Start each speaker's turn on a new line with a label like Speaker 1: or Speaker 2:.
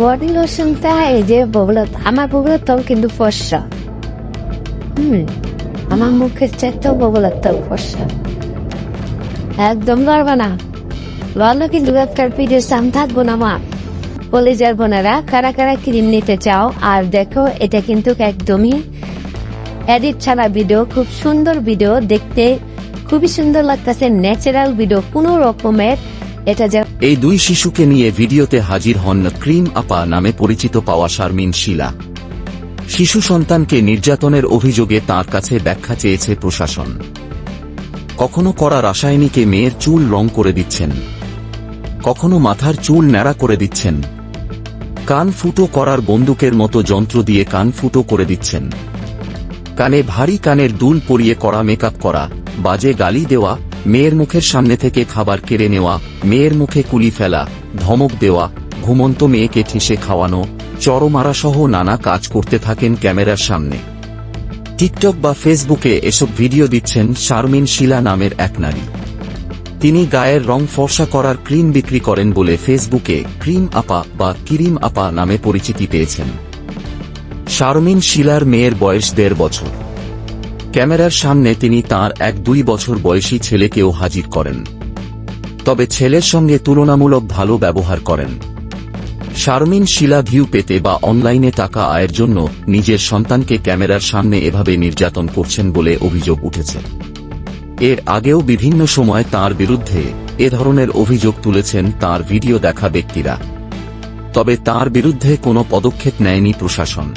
Speaker 1: Body লোশনটা এই যে বগুলা, আমার বগুলার তল কিন্তু ফর্সা। হুম, আমার মুখের চাইতেও বগুলার তল ফর্সা। একদম লড়বা না। লড়লে কিন্তু একটা পিঠের সাম থাকব না মা। কলেজের বোনেরা কারা কারা ক্রিম নিতে চাও, আর দেখো, এটা কিন্তু একদমই এডিট ছাড়া ভিডিও খুব সুন্দর ভিডিও দেখতে খুবই সুন্দর লাগতেছে ন্যাচারাল ভিডিও কোনো রকমের এটা যে
Speaker 2: এই দুই শিশুকে নিয়ে ভিডিওতে হাজির হন ক্রিম আপা নামে পরিচিত পাওয়া শারমিন শিলা। শিশু সন্তানকে নির্যাতনের অভিযোগে তার কাছে ব্যাখ্যা চেয়েছে প্রশাসন। কখনো করা রাসায়নিকে মেয়ের চুল রং করে দিচ্ছেন। কখনো মাথার চুল ন্যাড়া করে দিচ্ছেন। কান ফুটো করার বন্দুকের মতো যন্ত্র দিয়ে কান ফুটো করে দিচ্ছেন। কানে ভারী কানের দুল পরিয়ে করা মেকআপ করা, বাজে গালি দেওয়া মেয়ের মুখের সামনে থেকে খাবার কেড়ে নেওয়া, মেয়ের মুখে কুলি ফেলা, ধমক দেওয়া, ঘুমন্ত মেয়েকে ঠেসে খাওয়ানো চরমারা সহ নানা কাজ করতে থাকেন ক্যামেরার সামনে। টিকটক বা ফেসবুকে এসব ভিডিও দিচ্ছেন শারমিন শিলা নামের এক নারী। তিনি গায়ের রং ফর্সা করার ক্রিম বিক্রি করেন বলে ফেসবুকে ক্রিম আপা বা কিরিম আপা নামে পরিচিতি পেয়েছেন। শারমিন শিলার মেয়ের বয়স দেড় বছর। ক্যামেরার সামনে তিনি তার এক দুই বছর বয়সী ছেলেকেও হাজির করেন। তবে ছেলের সঙ্গে তুলনামূলক ভালো ব্যবহার করেন। শারমিন শিলা ভিউ পেতে বা অনলাইনে টাকা আয়ের জন্য নিজের সন্তানকে ক্যামেরার সামনে এভাবে নির্যাতন করছেন বলে অভিযোগ উঠেছে। এর আগেও বিভিন্ন সময় তার বিরুদ্ধে এ ধরনের অভিযোগ তুলেছেন তার ভিডিও দেখা ব্যক্তিরা। তবে তার বিরুদ্ধে কোনো পদক্ষেপ নেয়নি প্রশাসন।